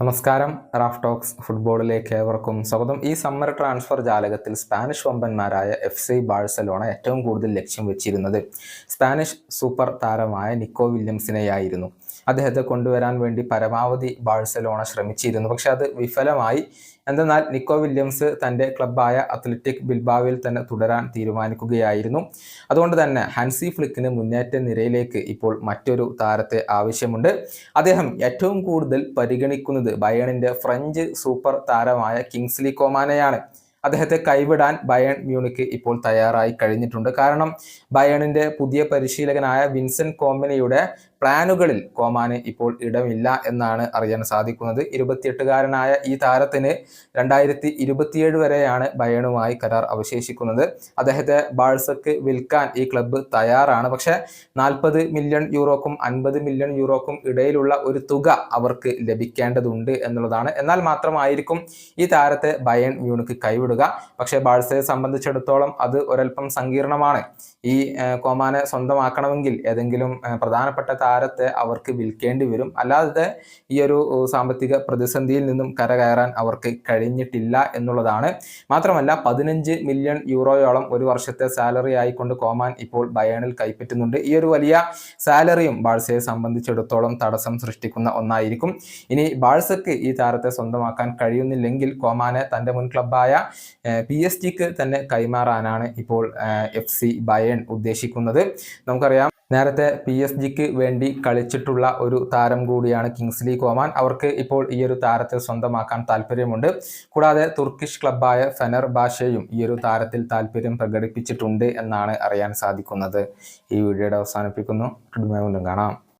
നമസ്കാരം Raf talks ഫുട്ബോളിലേക്ക് ഏവർക്കും സ്വാഗതം. ഈ സമ്മർ ട്രാൻസ്ഫർ ജാലകത്തിൽ സ്പാനിഷ് വമ്പന്മാരായ എഫ് സി ബാഴ്സലോണ ഏറ്റവും കൂടുതൽ ലക്ഷ്യം വെച്ചിരുന്നത് സ്പാനിഷ് സൂപ്പർ താരമായ നിക്കോ വില്യംസിനെയായിരുന്നു. അദ്ദേഹത്തെ കൊണ്ടുവരാൻ വേണ്ടി പരമാവധി ബാഴ്സലോണ ശ്രമിച്ചിരുന്നു. പക്ഷെ അത് വിഫലമായി. എന്തെന്നാൽ നിക്കോ വില്യംസ് തന്റെ ക്ലബ്ബായ അത്ലറ്റിക് ബിൽബാവിൽ തന്നെ തുടരാൻ തീരുമാനിക്കുകയായിരുന്നു. അതുകൊണ്ട് തന്നെ ഹൻസി ഫ്ലിക്കിന് മുന്നേറ്റ നിരയിലേക്ക് ഇപ്പോൾ മറ്റൊരു താരത്തെ ആവശ്യമുണ്ട്. അദ്ദേഹം ഏറ്റവും കൂടുതൽ പരിഗണിക്കുന്നത് ബയണിന്റെ ഫ്രഞ്ച് സൂപ്പർ താരമായ കിങ്സ്ലി കോമാനെയാണ്. അദ്ദേഹത്തെ കൈവിടാൻ ബയൺ മ്യൂണിക്ക് ഇപ്പോൾ തയ്യാറായി കഴിഞ്ഞിട്ടുണ്ട്. കാരണം ബയണിന്റെ പുതിയ പരിശീലകനായ വിൻസെന്റ് കോമ്പനിയുടെ പ്ലാനുകളിൽ കോമാന് ഇപ്പോൾ ഇടമില്ല എന്നാണ് അറിയാൻ സാധിക്കുന്നത്. ഇരുപത്തിയെട്ടുകാരനായ ഈ താരത്തിന് രണ്ടായിരത്തി ഇരുപത്തിയേഴ് വരെയാണ് ബയണുമായി കരാർ അവശേഷിക്കുന്നത്. അദ്ദേഹത്തെ ബാഴ്സക്ക് വിൽക്കാൻ ഈ ക്ലബ്ബ് തയ്യാറാണ്. പക്ഷേ നാൽപ്പത് മില്യൺ യൂറോക്കും അൻപത് മില്യൺ യൂറോക്കും ഇടയിലുള്ള ഒരു തുക അവർക്ക് ലഭിക്കേണ്ടതുണ്ട് എന്നുള്ളതാണ്. എന്നാൽ മാത്രമായിരിക്കും ഈ താരത്തെ ബയൺ മ്യൂണിക്ക് കൈവിടുക. പക്ഷേ ബാഴ്സയെ സംബന്ധിച്ചിടത്തോളം അത് ഒരൽപ്പം സങ്കീർണമാണ്. ഈ കോമാനെ സ്വന്തമാക്കണമെങ്കിൽ ഏതെങ്കിലും പ്രധാനപ്പെട്ട പ്രധാനപ്പെട്ട താരത്തെ അവർക്ക് വിൽക്കേണ്ടി വരും. അല്ലാതെ ഈ ഒരു സാമ്പത്തിക പ്രതിസന്ധിയിൽ നിന്നും കരകയറാൻ അവർക്ക് കഴിഞ്ഞിട്ടില്ല എന്നുള്ളതാണ്. മാത്രമല്ല പതിനഞ്ച് മില്യൺ യൂറോയോളം ഒരു വർഷത്തെ സാലറി ആയിക്കൊണ്ട് കോമാൻ ഇപ്പോൾ ബയേണിൽ കൈപ്പറ്റുന്നുണ്ട്. ഈ ഒരു വലിയ സാലറിയും ബാഴ്സയെ സംബന്ധിച്ചിടത്തോളം തടസ്സം സൃഷ്ടിക്കുന്ന ഒന്നായിരിക്കും. ഇനി ബാഴ്സക്ക് ഈ താരത്തെ സ്വന്തമാക്കാൻ കഴിയുന്നില്ലെങ്കിൽ കോമാനെ തന്റെ മുൻ ക്ലബായ പി എസ് ജിക്ക് തന്നെ കൈമാറാനാണ് ഇപ്പോൾ എഫ് സി ബയൺ ഉദ്ദേശിക്കുന്നത്. നമുക്കറിയാം നേരത്തെ പി എസ് ജിക്ക് വേണ്ടി കളിച്ചിട്ടുള്ള ഒരു താരം കൂടിയാണ് കിങ്സ്ലി കോമാൻ അവർക്ക് ഇപ്പോൾ ഈ ഒരു താരത്തെ സ്വന്തമാക്കാൻ താല്പര്യമുണ്ട്. കൂടാതെ തുർക്കിഷ് ക്ലബ്ബായ ഫെനർ ബാഷയും ഈ ഒരു താരത്തിൽ താല്പര്യം പ്രകടിപ്പിച്ചിട്ടുണ്ട് എന്നാണ് അറിയാൻ സാധിക്കുന്നത്. ഈ വീഡിയോയുടെ അവസാനിപ്പിക്കുന്നു. കാണാം.